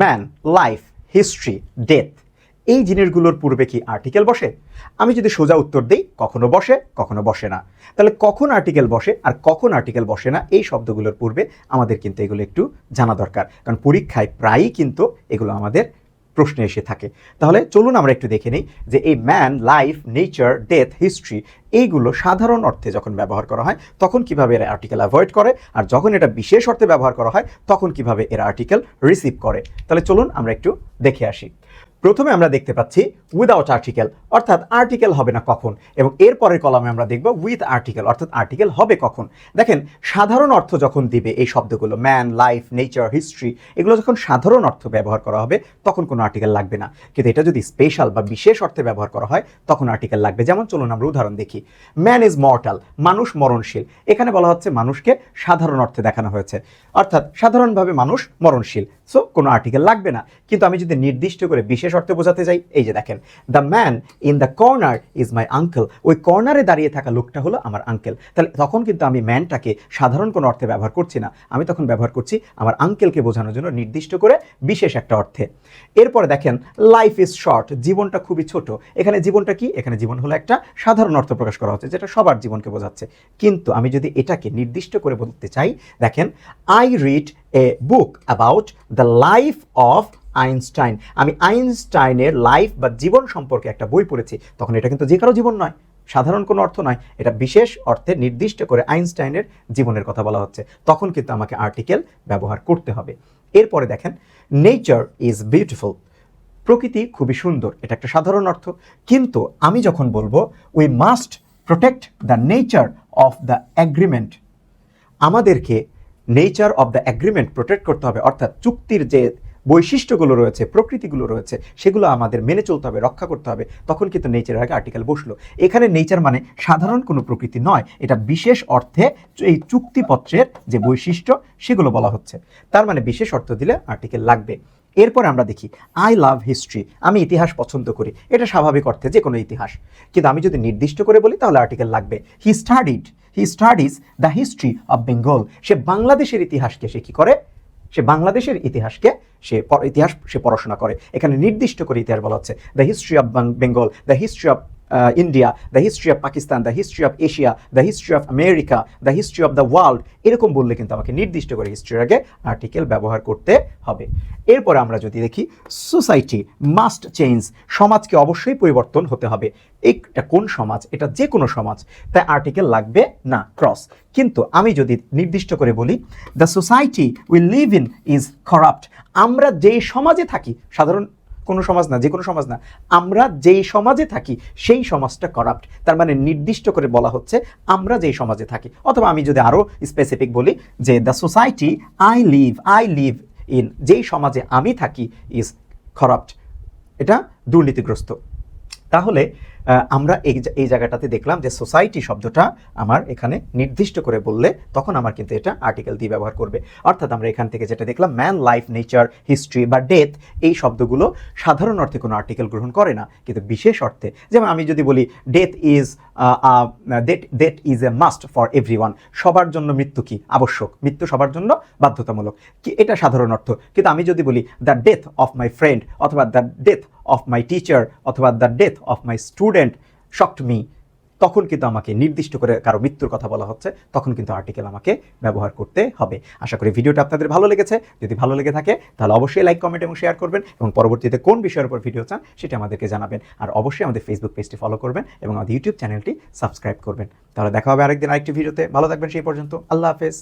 Man life history death এই জিনিসগুলোর পূর্বে কি আর্টিকেল বসে? আমি যদি সোজা উত্তর দিই, কখনো বসে কখনো বসে না। তাহলে কখন আর্টিকেল বসে আর কখন আর্টিকেল বসে না, এই শব্দগুলোর পূর্বে আমাদের কিন্তু এগুলো একটু জানা দরকার। কারণ পরীক্ষায় প্রায়ই কিন্তু এগুলো আমাদের প্রশ্নে এসে থাকে। তাহলে চলুন আমরা একটু দেখে নিই যে এই man life nature death history এইগুলো সাধারণ অর্থে যখন ব্যবহার করা হয়, তখন কীভাবে এরা আর্টিকেল অ্যাভয়েড করে? আর যখন এটা বিশেষ অর্থে ব্যবহার করা হয়, তখন কীভাবে এরা আর্টিকেল রিসিভ করে? তাহলে চলুন আমরা একটু দেখে আসি। প্রথমে আমরা দেখতে পাচ্ছি উইদাউট আর্টিকেল অর্থাৎ আর্টিকেল হবে না কখন, এবং এর পরের কলামে আমরা দেখব উইথ আর্টিকেল অর্থাৎ আর্টিকেল হবে কখন। দেখেন, সাধারণ অর্থ যখন দিবে, এই শব্দগুলো ম্যান লাইফ নেচার হিস্ট্রি এগুলো যখন সাধারণ অর্থ ব্যবহার করা হবে, তখন কোনো আর্টিকেল লাগবে না। কিন্তু এটা যদি স্পেশাল বা বিশেষ অর্থে ব্যবহার করা হয়, তখন আর্টিকেল লাগবে। যেমন চলুন আমরা উদাহরণ দেখি। ম্যান ইজ মর্টাল মানুষ মরণশীল। এখানে বলা হচ্ছে মানুষকে সাধারণ অর্থে দেখানো হয়েছে। অর্থাৎ সাধারণভাবে মানুষ মরণশীল। সো কোনো আর্টিকেল লাগবে না। কিন্তু আমি যদি নির্দিষ্ট করে বিশেষ অর্থে বোঝাতে যাই এই যে দেখেন the man in the corner is my uncle ওই কর্নারে দাঁড়িয়ে থাকা লোকটা হলো আমার আঙ্কেল তাহলে তখন কিন্তু আমি ম্যানটাকে সাধারণ কোনো অর্থে ব্যবহার করছি না। আমি তখন ব্যবহার করছি আমার আঙ্কেলকে বোঝানোর জন্য নির্দিষ্ট করে বিশেষ একটা অর্থে। এরপরে দেখেন লাইফ ইজ শর্ট জীবনটা খুবই ছোট। এখানে জীবনটা কি? এখানে জীবন হলো একটা সাধারণ অর্থ প্রকাশ করা হচ্ছে, যেটা সবার জীবনকে বোঝাচ্ছে। কিন্তু আমি যদি এটাকে নির্দিষ্ট করে বলতে চাই, দেখেন I read a book about the life of Einstein আমি আইনস্টাইনের লাইফ বা জীবন সম্পর্কে একটা বই পড়েছি। তখন এটা কিন্তু যে কারও জীবন নয়, সাধারণ কোনো অর্থ নয়। এটা বিশেষ অর্থে নির্দিষ্ট করে আইনস্টাইনের জীবনের কথা বলা হচ্ছে। তখন কিন্তু আমাকে আর্টিকেল ব্যবহার করতে হবে। এরপরে দেখেন নেচার ইজ বিউটিফুল প্রকৃতি খুবই সুন্দর, এটা একটা সাধারণ অর্থ। কিন্তু আমি যখন বলব we must protect the nature of the agreement আমাদেরকে nature of the agreement protect করতে হবে, অর্থাৎ চুক্তির যে বৈশিষ্ট্যগুলো রয়েছে, প্রকৃতিগুলো রয়েছে, সেগুলো আমাদের মেনে চলতে হবে, রক্ষা করতে হবে। তখন কিন্তু নেচারের আগে আর্টিকেল বসল। এখানে নেচার মানে সাধারণ কোনো প্রকৃতি নয়, এটা বিশেষ অর্থে এই চুক্তিপত্রের যে বৈশিষ্ট্য, সেগুলো বলা হচ্ছে। তার মানে বিশেষ অর্থ দিলে আর্টিকেল লাগবে। এরপর আমরা দেখি আই লাভ হিস্ট্রি আমি ইতিহাস পছন্দ করি। এটা স্বাভাবিক অর্থে যে কোনো ইতিহাস। কিন্তু আমি যদি নির্দিষ্ট করে বলি, তাহলে আর্টিকেল লাগবে। He studied he studies the history of Bengal সে বাংলাদেশের ইতিহাসকে সে কী করে? সে বাংলাদেশের ইতিহাসকে সে ইতিহাস সে পড়াশোনা করে। এখানে নির্দিষ্ট করে ইতিহাস বলা হচ্ছে। The history of Bengal the history of India the history of Pakistan the history of Asia the history of America the history of the world এরকম বললে কিন্তু আমাকে নির্দিষ্ট করে হিস্ট্রির আগে আর্টিকেল ব্যবহার করতে হবে। এরপরে আমরা যদি দেখি সোসাইটি মাস্ট চেঞ্জ সমাজকে অবশ্যই পরিবর্তন হতে হবে। এটা কোন সমাজ? এটা যে কোনো সমাজ, তাই আর্টিকেল লাগবে না ক্রস কিন্তু আমি যদি নির্দিষ্ট করে বলি the society we live in is corrupt আমরা যেই সমাজে থাকি, সাধারণ কোনো সমাজ না যে কোনো সমাজ না, আমরা যেই সমাজে থাকি সেই সমাজটা করাপ্ট তার মানে নির্দিষ্ট করে বলা হচ্ছে আমরা যেই সমাজে থাকি। অথবা আমি যদি আরও স্পেসিফিক বলি যে the society I live I live in যেই সমাজে আমি থাকি ইজ করাপ্ট এটা দুর্নীতিগ্রস্ত। তাহলে আমরা এই এই জায়গাটাতে দেখলাম যে সোসাইটি শব্দটা আমার এখানে নির্দিষ্ট করে বললে তখন আমার কিন্তু এটা আর্টিকেল দিয়ে ব্যবহার করবে। অর্থাৎ আমরা এখান থেকে যেটা দেখলাম ম্যান লাইফ নেচার হিস্ট্রি বা ডেথ এই শব্দগুলো সাধারণ অর্থে কোনো আর্টিকেল গ্রহণ করে না। কিন্তু বিশেষ অর্থে, যেমন আমি যদি বলি death is debt debt is a must for every সবার জন্য মৃত্যু কি? আবশ্যক। মৃত্যু সবার জন্য বাধ্যতামূলক। কি, এটা সাধারণ অর্থ। কিন্তু আমি যদি বলি the death of my friend অথবা the death of my teacher অথবা the death of my student shocked me, তখন কিন্তু আমাকে নির্দিষ্ট করে কারও মৃত্যুর কথা বলা হচ্ছে, তখন কিন্তু আর্টিকেল আমাকে ব্যবহার করতে হবে। আশা করি ভিডিওটা আপনাদের ভালো লেগেছে। যদি ভালো লেগে থাকে, তাহলে অবশ্যই লাইক কমেন্ট এবং শেয়ার করবেন এবং পরবর্তীতে কোন বিষয়ের উপর ভিডিও চান, সেটা আমাদেরকে জানাবেন। আর অবশ্যই আমাদের ফেসবুক পেজটি ফলো করবেন এবং আমাদের ইউটিউব চ্যানেলটি সাবস্ক্রাইব করবেন। তাহলে দেখা হবে আরেকদিন আরেকটি ভিডিওতে ভালো থাকবেন, সেই পর্যন্ত। আল্লাহ হাফেজ।